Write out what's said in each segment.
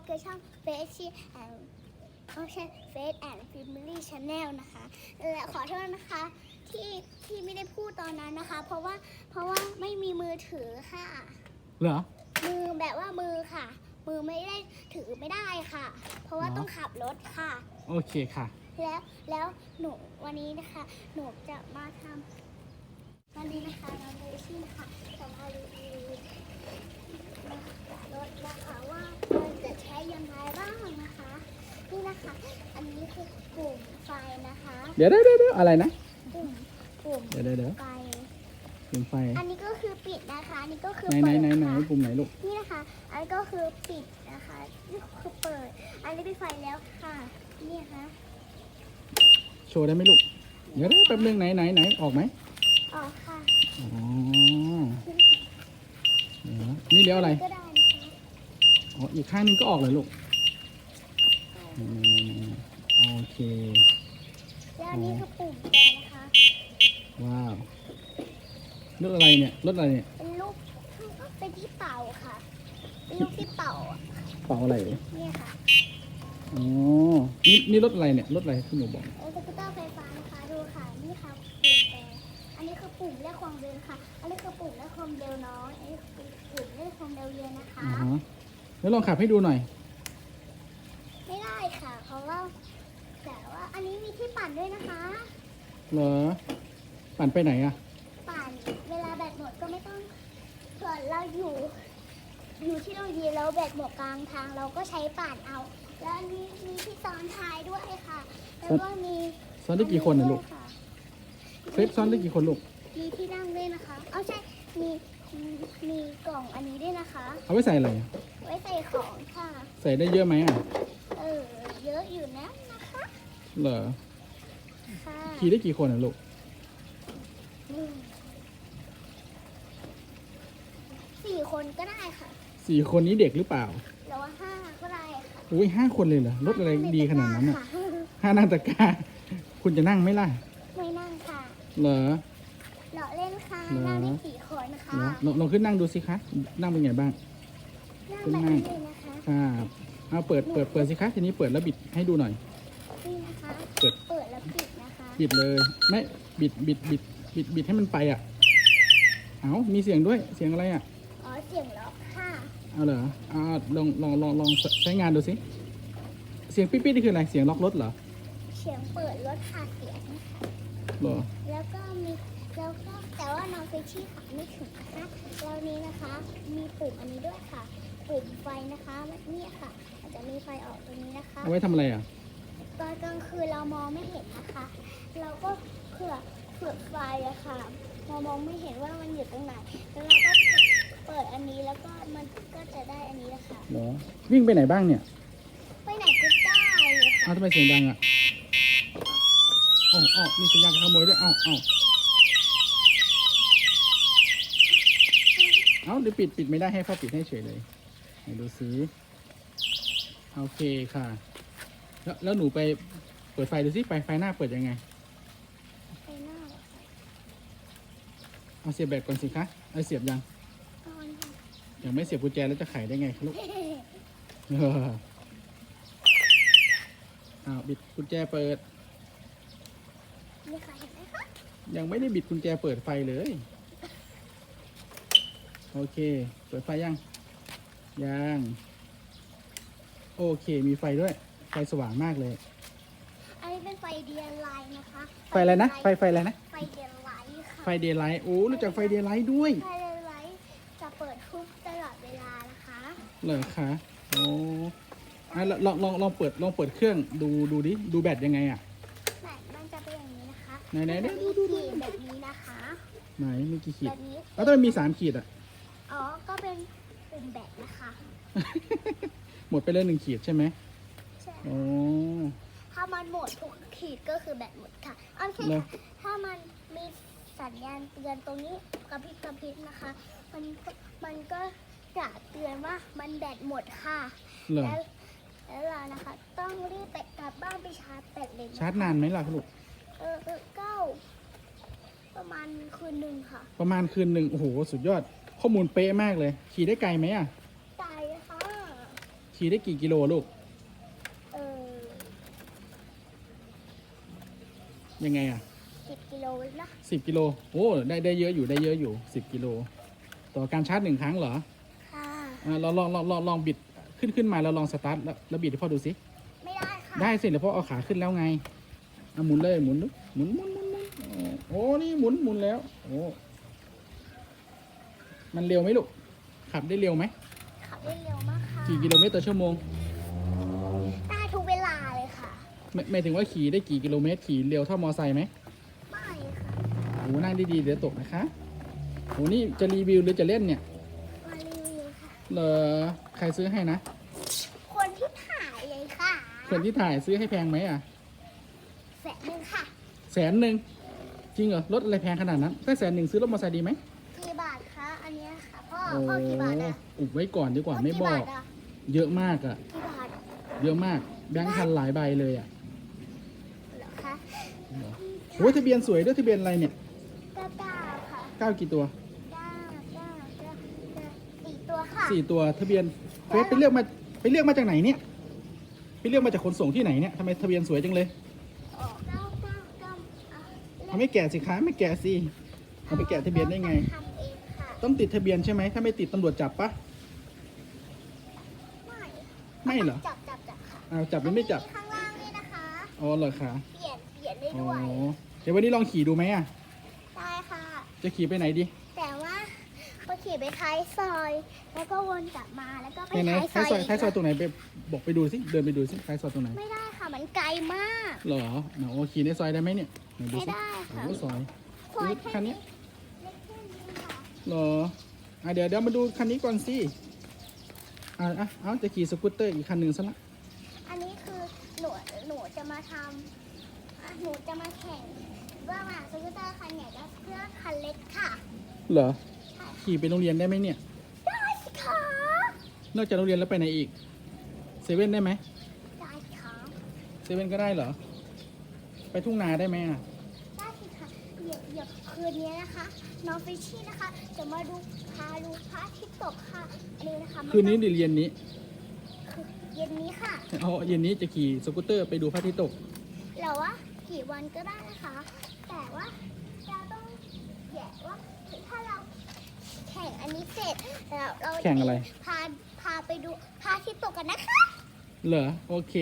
บกับช่องเฟซชีแอนเขาใช้เฟซแอนด์ฟิมลี่ชาแนลนะคะและขอโทษนะคะที่ที่ไม่ได้พูดตอนนั้นนะคะ เพราะว่าเพราะว่าไม่มีมือถือค่ะ เหรอ มือแบบว่ามือค่ะ มือไม่ได้ถือไม่ได้ค่ะ เพราะว่าเหรอต้องขับรถค่ะ โอเคค่ะ แล้วแล้วหนูวันนี้นะคะ หนูจะมาทำวันนี้นะคะเราเลยชื่อนะคะจะมารีวิวรถนะคะว่า มันจะใช้ยังไงบ้างนะคะ นี่นะคะ อันนี้คือปุ่มไฟนะคะเดี๋ยวเดี๋ยวเดี๋ยวอะไรนะ ปุ่มปุ่มเดี๋ยวเดี๋ยวเดี๋ยว ไฟ ปุ่มไฟอันนี้ก็คือปิดนะคะ อันนี้ก็คือไหนเปิไหนดไหนไหนค่ะปุ่มไหนลูกนี่นะคะ อันนี้ก็คือปิดนะคะนี่คือเปิด อันนี้ปิดไฟแล้วค่ะ นี่นะคะโชว์ได้ไหมลูกเดี๋ยวเดี๋ยวแป๊บนึงไหนไหนไหนออกไหมออกค่ะอ๋อเดี๋ยวนี่เลี้ยวอะไร ก็ได้นะคะ อ๋ออีกข้างนึงก็ออกเลยลูกไหนไหนไหนไหนโอเคแล้วอันนี้คือปุ่มแดงนะคะว้าวรถอะไรเนี่ยรถอะไรเนี่ยเป็นลูกเป็นที่เป่าค่ะเป็นลูกที่เป่าอะเป่าอะไรเนี่ยค่ะอ๋อนี่นี่รถอะไรเนี่ยรถอะไรที่หนูบอกเออสกูตเตอร์ไฟฟ้านะคะดูค่ะนี่ค่ะปุ่มแดงอันนี้คือปุ่มเรียกความเร็วค่ะอันนี้คือปุ่มเรียกความเร็วน้อยอันนี้คือปุ่มเรียกความเร็วเยอะนะคะ อ่าฮะแล้วลองขับให้ดูหน่อย ไม่ได้ค่ะ เพราะว่า แต่ว่าอันนี้มีที่ปั่นด้วยนะคะ เหรอ ปั่นไปไหนอะปั่นเวลาแบตหมดก็ไม่ต้องเผื่อเราอยู่ อยู่ที่โรงเรียนแล้วแบตหมดกลางทางเราก็ใช้ปั่นเอา แล้วอันนี้มีที่ซ้อนท้ายด้วยค่ะ แล้วก็มีซ้อนได้กี่คนนะลูกด้วยค่ะเฟซซ้อนได้กี่คนลูก มีที่นั่งด้วยนะคะ เอาใช่ มี มีมีกล่องอันนี้ด้วยนะคะ เอาไว้ใส่อะไรอะ ไว้ใส่ของค่ะ ใส่ได้เยอะไหมอะ เออ เยอะอยู่นะนะคะ เหรอ ค่ะขี่ได้กี่คนอะลูก หนึ่งสี่คนก็ได้ค่ะสี่คนนี้เด็กหรือเปล่า หรือว่าห้าก็ได้ค่ะอุ้ยห้าคนเลยเหรอ รถอะไรดีขนาดนั้นอะ ค่ะห้านั่งตะกร้า คุณจะนั่งไหมล่ะ ไม่นั่งค่ะเหรอเหลาะเล่นค่ะเหรอ นั่งได้สี่คนค่ะเหรอลองลองขึ้นนั่งดูสิคะ นั่งเป็นไงบ้าง นั่งแบบนี้เลยนะคะครับเอาเปิดเปิดเปิดสิคะทีนี้เปิดแล้วบิดให้ดูหน่อย นี่นะคะ เปิด เปิดแล้วปิดนะคะบิดเลยไม่บิดบิดบิดบิดบิดให้มันไปอะเอามีเสียงด้วยเสียงอะไรอะอ๋อเสียงล็อกค่ะเอาเหรอเอาลองลองลองลองใช้งานดูสิเสียงปิ๊ดๆนี่คืออะไรเสียงล็อกรถเหรอเสียงเปิดรถค่ะเสียงนะคะเหรอแล้วก็มีแล้วก็แต่ว่าน้องเฟชชี่ขับไม่ถึงนะคะแล้วนี้นะคะ มีปุ่มอันนี้ด้วยค่ะ ปุ่มไฟนะคะนี่ค่ะอาจจะมีไฟออกตรงนี้นะคะเอาไว้ทำอะไรอะ ตอนกลางคืนเรามองไม่เห็นนะคะ เราก็เผื่อเผื่อไฟอะค่ะเรามองไม่เห็นว่ามันอยู่ตรงไหนแล้วเราก็เปิดอันนี้แล้วก็มันก็จะได้อันนี้แหละค่ะเหรอ วิ่งไปไหนบ้างเนี่ยไปไหนก็ได้ค่ะเอาทำไมเสียงดังอะเอ้าเอ้ามีสัญญาณขโมยด้วยเอ้าเอ้าเอ้าเดี๋ยวปิดปิดไม่ได้ให้พ่อปิดให้เฉยเลย ไหนดูสิโอเคค่ะ แล้วแล้วหนูไปเปิดไฟดูสิไฟไฟหน้าเปิดยังไง ไปหน้าเหรอคะเอาเสียบแบตก่อนสิคะเอาเสียบยัง ตอนค่ะยังไม่เสียบกุญแจแล้วจะไขได้ไงคะลูก เอออ้าวบิดกุญแจเปิดนี่ค่ะเห็นไหมคะยังไม่ได้บิดกุญแจเปิดไฟเลย โอเค เปิดไฟยัง ยังโอเค มีไฟด้วย ไฟสว่างมากเลย อันนี้เป็นไฟเดียร์ไลน์นะคะไฟอะไรนะ ไฟไฟอะไรนะ ไฟเดียร์ไลน์ค่ะไฟเดย์ไลท์โอ้รู้จักไฟเดย์ไลท์ด้วย ไฟเดียร์ไลน์จะเปิดทุกตลอดเวลานะคะเหรอคะโอ้อะลองลองลองเปิดลองเปิดเครื่องดูดูดิดูแบตยังไงอะ แบตมันจะเป็นอย่างนี้นะคะไหนไหนไหน มันจะมีขีดแบบนี้นะคะ ไหนมีกี่ขีแบดบนี้ แล้วทำไมมีสามขีดอะ อ๋อ ก็เป็น ปุ่มแบตนะคะ หมดไปเลยหนึ่งขีดใช่ไหมใช่โอ้ถ้ามันหมดทุกขีดก็คือแบตหมดค่ะเอาใช่เหรอค่ะถ้ามันมีสัญญาณเตือนตรงนี้กระพริบกระพริบนะคะ มันก็มันก็จะเตือนว่ามันแบตหมดค่ะ เหรอแล้วแล้วเรานะคะ ต้องรีบไปกลับบ้านไปชาร์จแบตเลยะคะชาร์จนานไหมล่ะลูกเออเออเก้าประมาณคืนหนึ่งค่ะ ประมาณคืนหนึ่งโอ้โห สุดยอด ข้อมูลเป๊ะมากเลย ขี่ได้ไกลไหมอะตายค่ะขขี่ได้กี่กิโลลูก เออยังไงอะสิบกิโลนะสิบกิโล โอ้ ได้ได้เยอะอยู่ได้เยอะอยู่สิบกิโล ต่อการชาร์จหนึ่งครั้งเหรอค่ะ อ่าลองลองลองลองลองบิดขึ้นขึ้นมาแล้วลองสตาร์ทแล้วแล้วบิดให้พ่อดูสิ ไม่ได้ค่ะได้สิเดี๋ยวพ่อเอาขาขึ้นแล้วไงเอาหมุนเลยหมุนดูหมุนหมุนหมุนหมุนโอ้ นี่หมุนหมุนแล้ว โอ้ มันเร็วไหมลูก ขับได้เร็วไหมขับได้เร็วมากค่ะกี่กิโลเมตรต่อชั่วโมง ได้ทุกเวลาเลยค่ะไม่ไม่ถึงว่าขี่ได้กี่กิโลเมตร ขี่เร็วเท่ามอไซค์ไหมไม่ค่ะโอ้นั่งดีๆเดี๋ยวตกนะคะโอ้นี่จะรีวิวหรือจะเล่นเนี่ยมารีวิวค่ะ เหรอใครซื้อให้นะ คนที่ถ่ายเลยค่ะคนที่ถ่ายซื้อให้แพงไหมอะ แสนหนึ่งค่ะ แสนหนึ่งจริงเหรอรถอะไรแพงขนาดนั้นถ้าแสนหนึ่งซื้อรถมอเตอร์ไซค์ดีไหมกี่บาทคะ อันเนี้ยค่ะพ่อโอ้พ่อกี่บาทอะอุบไว้ก่อนดีกว่าไม่บอกี่กบาทอะเยอะมากอะ กี่บาทเยอะมาก แบงค์พันหลายใบเลยอะเหรอคะโอ้ยทะเบียนสวยด้วยทะเบียนอะไรเนี่ยเก้าเก้าค่ะเก้ากี่ตัวเก้าเก้าเก้าเก้าสี่ตัวค่ะสี่ตัวทะเบียนเฟซไปเลือกมาไปเลือกมาจากไหนเนี่ยไปเลือกมาจากขนส่งที่ไหนเนี่ยทำไมทะเบียนสวยจังเลยออกเก้าเก้าเก้าเอาเอาไม่แกะสิคะไม่แกะสิเอาไปแกะทะเบียนได้ไงทำเองค่ะ ต้องติดทะเบียนใช่ไหม ถ้าไม่ติดตำรวจจับปะ ไม่ไม่เหรอ จับจับจับค่ะอ้าวจับหรือไม่จับ ข้างล่างนี่นะคะ อ๋อเหรอคะเปลี่ยนเปลี่ยนได้อ๋อด้วยเดี๋ยววันนี้ลองขี่ดูไหมอะ ได้ค่ะ จะขี่ไปไหนดี แต่ว่าพอขี่ไปท้ายซอย แล้วก็วนกลับมาแล้วก็ไปไหนไหนท้ายซท้าอยยซอยท้ายซอยตรงไหนไปบอกไปดูสิ เดินไปดูสิท้ายซอยตรงไหน ไม่ได้ค่ะมันไกลมาก เหรอเนาะขี่ในซอยได้ไหมเนี่ยไหนดูไม่สิได้ค่ะ โอ้ซอย ซอยคันนี้ เล็กแค่นี้ค่ะ เหรออะเดี๋ยวเดี๋ยวมาดูคันนี้ก่อนสิอะอะเอาจะขี่สกูตเตอร์อีกคันหนึ่งซะละอันนี้คือหนูหนูจะมาทำอะหนูจะมาแข่งว่ามาสกูตเตอร์คันใหญ่กับเพื่อคันเล็กค่ะเหรอใช่ขี่ไปโรงเรียนได้ไหมเนี่ย ได้สิคะนอกจากโรงเรียนแล้วไปไหนอีกเซเว่นได้ไหมได้สิคะเซเว่นก็ได้เหรอ ไปทุ่งนาได้ไหมอะได้สิคะ เดี๋ยวเดี๋ยวคืนนี้นะคะ น้องฟิชชี่นะคะ จะมาดูพาดูพระอาทิตย์ตกค่ะอันนี้นะคะไม่คืนนี้ต้องหรือเย็นนี้คือเย็นนี้ค่ะ เอาเย็นนี้จะขี่สกูตเตอร์ไปดูพระอาทิตย์ตกเราว่ากี่วันก็ได้นะคะ แต่ว่าเราต้องแยกว่าถ้าเราแข่งอันนี้เสร็จเราเราแข่งอะไร พาพาไปดูพาที่ตกกันนะคะ เหรอโอเค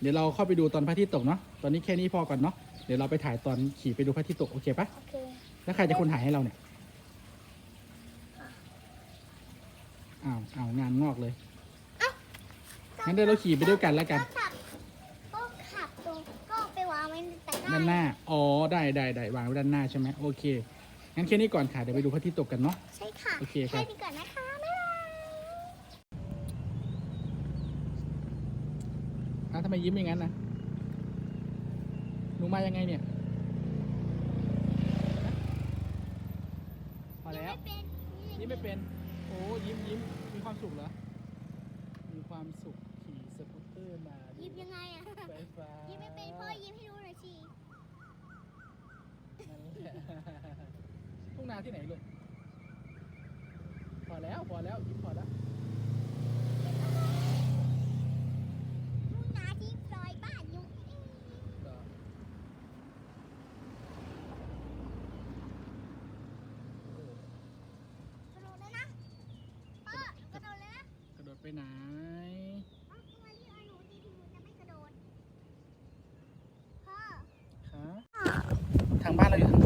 เดี๋ยวเราเข้าไปดูตอนพระอาทิตย์ตกเนาะตอนนี้แค่นี้พอก่อนเนาะเดี๋ยวเราไปถ่ายตอนขี่ไปดูพระอาทิตย์ตกโอเคปะโอเคแล้วใครจะคนถ่ายให้เราเนี่ยอ้าวอ้าวงานงอกเลยงั้นเดี๋ยวเราขี่ไปด้วยกันแล้วกันก็ขับก็ขับตรงก็เอาไปวางไว้ในตะกร้าด้านหน้าอ๋อได้ได้ได้วางไว้ด้านหน้าใช่ไหมโอเคงั้นแค่นี้ก่อนค่ะเดี๋ยวไปดูพระอาทิตย์ตกกันเนาะใช่ค่ะโอเคครับแค่นี้ก่อนนะคะบ๊ายบายอ้าวทำไมยิ้มอย่างนั้นนะ หนูมายังไงเนี่ยพอแล้วไม่เป็นยิ้มไม่เป็น โอ้ยิ้มยิ้มมีความสุขเหรอ มีความสุขขี่สกูตเตอร์มาดูยิ้มยังไงอะไฟฟ้ายิ้มไม่เป็นพ่อยิ้มให้ดูหน่อยสินั่นแหละทุ่งนาที่ไหนลูกพอแล้วพอแล้วยิ้มพอแล้ว ทุ่งนาที่ซอยบ้านยุง เหรอโอ้ กระโดดเลยนะพ่อกระโดดเลยนะ กระโดด ไปไหนเอาทำไมที่เอาหนูดีที่หนูจะไม่กระโดด พ่อ คะ ทางบ้านเราอยู่ทาง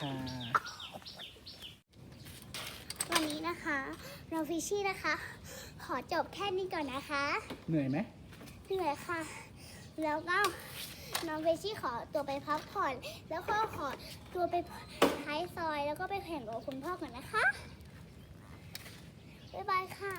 ค่ะ วันนี้นะคะ เราฟิชชี่นะคะ ขอจบแค่นี้ก่อนนะคะเหนื่อยไหมเหนื่อยค่ะ แล้วก็น้องเวชี่ขอตัวไปพักผ่อน แล้วก็ขอตัวไปท้ายซอย แล้วก็ไปแข่งกับคุณพ่อก่อนนะคะ บ๊ายบายค่ะ